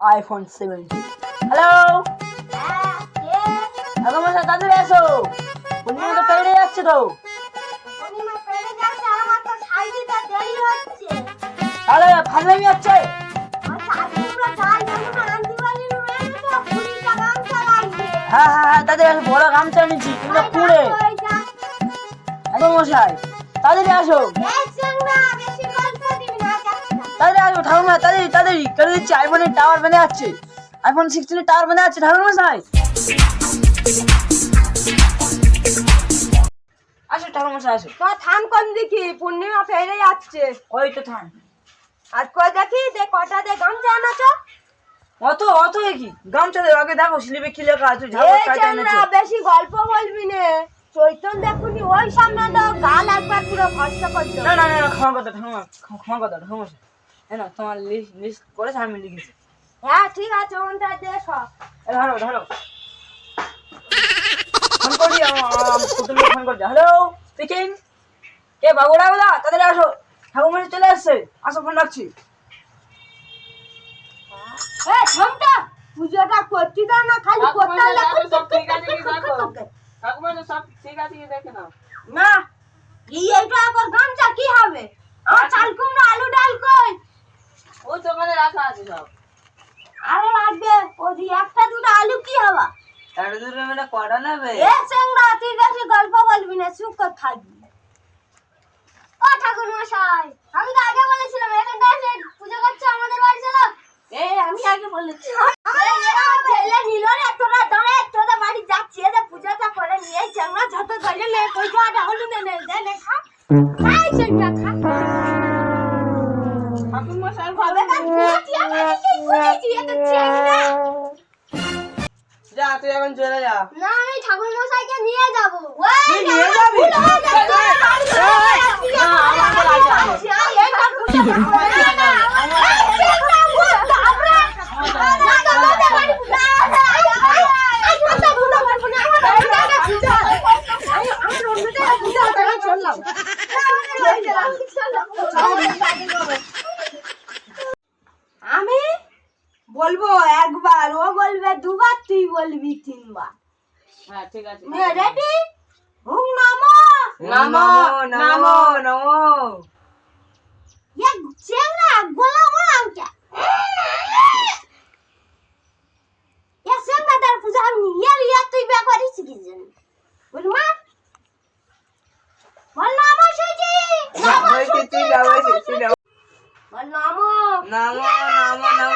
IPhone seventeen hello hello মশাই তাড়াতাড়ি এসো পূর্ণিমা তো পেরিয়ে যাচ্ছে তো। তাহলে ফাজলামি হচ্ছে। হ্যাঁ হ্যাঁ হ্যাঁ তাদের বড় গামছা নিচ্ছি তুমি তো কুড়ে হ্যালো মশাই তাড়াতাড়ি আসো। তাড়াতাড়ি আসো ঠাকুমা তাড়াতাড়ি তাড়াতাড়ি। কেন দিচ্ছি আইফোনের টাওয়ার বেঁধে যাচ্ছে আইফোন সিক্সটিনের টাওয়ার বেঁধে যাচ্ছে ঠাকুর আসো ঠাকুর আসো। তো থাম কোন দেখি পূর্ণিমা ফেরে যাচ্ছে। ওই তো আর কই দেখি দে কটা দে গামছা অত অত কি গামছা দেবো আগে দেখো স্লিপে কি লেখা আছে ঝাড়ু কাটা এনেছো। বেশি গল্প বলবি নে। চৈতন দেখুনি ওই সামনে তো গাল একবার পুরো ভরসা করতো না না না ক্ষমা কথা ক্ষমা- ক্ষমা কথা ঠাকুর হ্যাঁ না তোমার লিস্ট লিস্ট করেছে আমি লিখেছি। হ্যাঁ ঠিক আছে ওনটা দেখো এ ধরো ধরো। ফোন করি তুমি ফোন করছি হ্যালো স্পিকিং কে বাবুরা বলা তাদের আসো। ঠাকুর মশাই চলে আসছে। আসো ফোন রাখছি। পুজোটা করতে দাও না খালি করতে লাগবে না এই এইটা আবার গামছা কি হবে? আমার চাল কুমড়ো আলু ডাল কই? আরও লাগবে ওই একটা দুটো আলু কি হবে? কটা নেবে? এ চেংড়া তুই বেশি গল্প বলবি না চুপ করে থাকবি। ও ঠাকুর মশাই আমি তো আগে বলেছিলাম এখানটা এসে পুজো করছে আমাদের বাড়ি চলো। এ আমি আগে বলেছি। ছেলে নিল রে তোরা দাঁড়ে তোদের বাড়ি যাচ্ছি এদের পুজোটা করে নিয়ে চেংড়া যত নে খা খাই চেংড়া খা যা তুই এখন চলে যা। না আমি ঠাকুর মশাইকে নিয়ে যাব। তুই নিয়ে যাবি? আমি বলবে দুবার তুই বলবি তিনবার হ্যাঁ ঠিক আছে ready hmm Namo Namo Namo Namo Ya cewra gola orang ya. Ya sen kadar puzarını yer ya tuy be kari sikizin. Bulma. Valla ama şeyci. Valla ama şeyci. Valla ama. Namo namo namo.